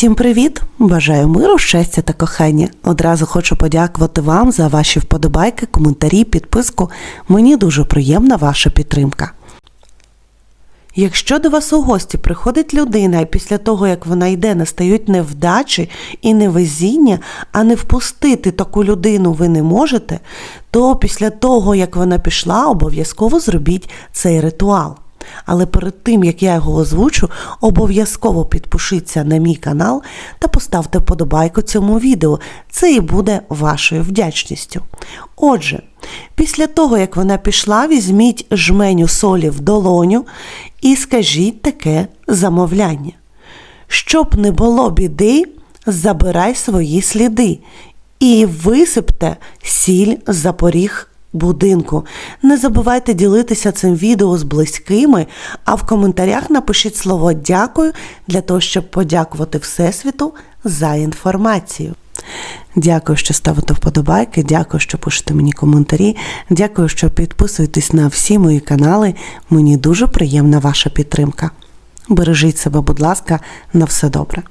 Всім привіт! Бажаю миру, щастя та кохання. Одразу хочу подякувати вам за ваші вподобайки, коментарі, підписку. Мені дуже приємна ваша підтримка. Якщо до вас у гості приходить людина, і після того, як вона йде, настають невдачі і невезіння, а не впустити таку людину ви не можете, то після того, як вона пішла, обов'язково зробіть цей ритуал. Але перед тим, як я його озвучу, обов'язково підпишіться на мій канал та поставте вподобайку цьому відео. Це і буде вашою вдячністю. Отже, після того, як вона пішла, візьміть жменю солі в долоню і скажіть таке замовляння. Щоб не було біди, забирай свої сліди і висипте сіль за поріг будинку. Не забувайте ділитися цим відео з близькими, а в коментарях напишіть слово дякую для того, щоб подякувати Всесвіту за інформацію. Дякую, що ставите вподобайки, дякую, що пишете мені коментарі, дякую, що підписуєтесь на всі мої канали. Мені дуже приємна ваша підтримка. Бережіть себе, будь ласка, на все добре.